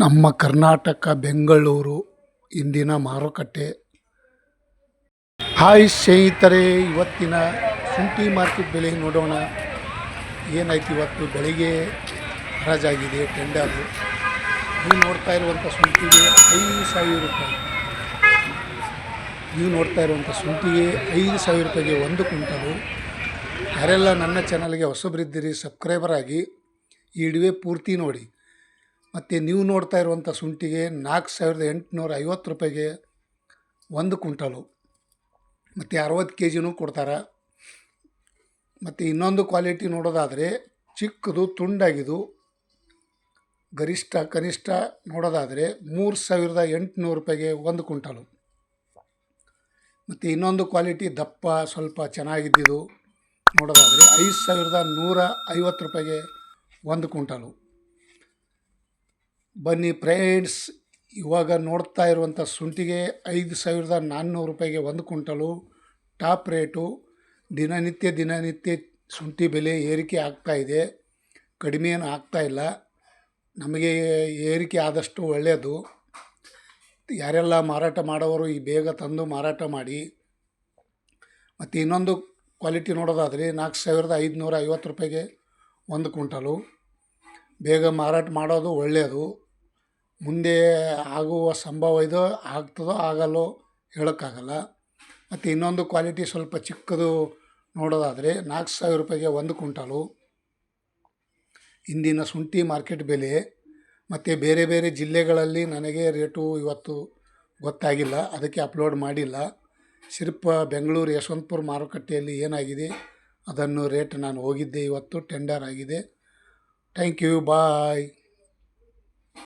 ನಮ್ಮ ಕರ್ನಾಟಕ, ಬೆಂಗಳೂರು ಇಂದಿನ ಮಾರುಕಟ್ಟೆ. ಹಾಯ್ ಸ್ನೇಹಿತರೆ, ಇವತ್ತಿನ ಶುಂಠಿ ಮಾರ್ಕೆಟ್ ಬೆಲೆ ನೋಡೋಣ. ಏನಾಯ್ತು ಇವತ್ತು? ಬೆಳಿಗ್ಗೆ ಹರಾಜಾಗಿದೆ ಟೆಂಡರು ನೀವು ನೋಡ್ತಾ ಇರುವಂಥ ಶುಂಠಿಗೆ ಐದು ಸಾವಿರ ರೂಪಾಯಿ. ನೀವು ನೋಡ್ತಾ ಇರುವಂಥ ಶುಂಠಿಗೆ ಐದು ಸಾವಿರ ರೂಪಾಯಿಗೆ ಒಂದು ಕುಂಟಲು ಯಾರೆಲ್ಲ ನನ್ನ ಚಾನಲ್ಗೆ ಹೊಸಬರಿದ್ದೀರಿ ಸಬ್ಸ್ಕ್ರೈಬರ್ ಆಗಿ, ಈ ವಿಡಿಯೋ ಪೂರ್ತಿ ನೋಡಿ. ಮತ್ತು ನೀವು ನೋಡ್ತಾ ಇರುವಂಥ ಶುಂಠಿಗೆ ನಾಲ್ಕು ಸಾವಿರದ ಎಂಟುನೂರ ಐವತ್ತು ರೂಪಾಯಿಗೆ ಒಂದು ಕ್ವಿಂಟಲು, ಮತ್ತು ಅರವತ್ತು ಕೆ ಜಿನೂ ಕೊಡ್ತಾರೆ. ಮತ್ತು ಇನ್ನೊಂದು ಕ್ವಾಲಿಟಿ ನೋಡೋದಾದರೆ ಚಿಕ್ಕದು, ತುಂಡಾಗಿದ್ದು ಗರಿಷ್ಠ, ಕನಿಷ್ಠ ನೋಡೋದಾದರೆ ಮೂರು ಸಾವಿರದ ಎಂಟುನೂರು ರೂಪಾಯಿಗೆ ಒಂದು ಕ್ವಿಂಟಲು. ಮತ್ತು ಇನ್ನೊಂದು ಕ್ವಾಲಿಟಿ ದಪ್ಪ, ಸ್ವಲ್ಪ ಚೆನ್ನಾಗಿದ್ದಿದ್ದು ನೋಡೋದಾದರೆ ಐದು ಸಾವಿರದ ನೂರ ಐವತ್ತು ರೂಪಾಯಿಗೆ ಒಂದು ಕ್ವಿಂಟಲು. ಬನ್ನಿ ಫ್ರೆಂಡ್ಸ್, ಇವಾಗ ನೋಡ್ತಾ ಇರುವಂಥ ಶುಂಠಿಗೆ ಐದು ಸಾವಿರದ ನಾನ್ನೂರು ರೂಪಾಯಿಗೆ ಒಂದು ಕುಂಟಲು ಟಾಪ್ ರೇಟು. ದಿನನಿತ್ಯ ದಿನನಿತ್ಯ ಶುಂಠಿ ಬೆಲೆ ಏರಿಕೆ ಆಗ್ತಾಯಿದೆ ಕಡಿಮೆ ಏನು ಆಗ್ತಾಯಿಲ್ಲ ನಮಗೆ ಏರಿಕೆ ಆದಷ್ಟು ಒಳ್ಳೆಯದು. ಯಾರೆಲ್ಲ ಮಾರಾಟ ಮಾಡೋರು ಈ ಬೇಗ ತಂದು ಮಾರಾಟ ಮಾಡಿ. ಮತ್ತು ಇನ್ನೊಂದು ಕ್ವಾಲಿಟಿ ನೋಡೋದಾದರೆ ನಾಲ್ಕು ಸಾವಿರದ ಐದುನೂರ ಐವತ್ತು ರೂಪಾಯಿಗೆ ಒಂದು ಕ್ವಿಂಟಲು. ಬೇಗ ಮಾರಾಟ ಮಾಡೋದು ಒಳ್ಳೆಯದು ಮುಂದೆ ಆಗುವ ಸಂಭವ ಇದೋ ಆಗ್ತದೋ ಆಗಲ್ಲೋ ಹೇಳೋಕ್ಕಾಗಲ್ಲ. ಮತ್ತು ಇನ್ನೊಂದು ಕ್ವಾಲಿಟಿ ಸ್ವಲ್ಪ ಚಿಕ್ಕದು ನೋಡೋದಾದರೆ ನಾಲ್ಕು ಸಾವಿರ ರೂಪಾಯಿಗೆ ಒಂದು ಕುಂಟಲು ಇಂದಿನ ಶುಂಠಿ ಮಾರ್ಕೆಟ್ ಬೆಲೆ. ಮತ್ತು ಬೇರೆ ಬೇರೆ ಜಿಲ್ಲೆಗಳಲ್ಲಿ ನನಗೆ ರೇಟು ಇವತ್ತು ಗೊತ್ತಾಗಿಲ್ಲ, ಅದಕ್ಕೆ ಅಪ್ಲೋಡ್ ಮಾಡಿಲ್ಲ. ಸಿರ್ಪ ಬೆಂಗಳೂರು ಯಶವಂತಪುರ ಮಾರುಕಟ್ಟೆಯಲ್ಲಿ ಏನಾಗಿದೆ, ಅದನ್ನು ರೇಟ್ ನಾನು ಹೋಗಿದ್ದೆ ಇವತ್ತು, ಟೆಂಡರ್ ಆಗಿದೆ. Thank you. Bye.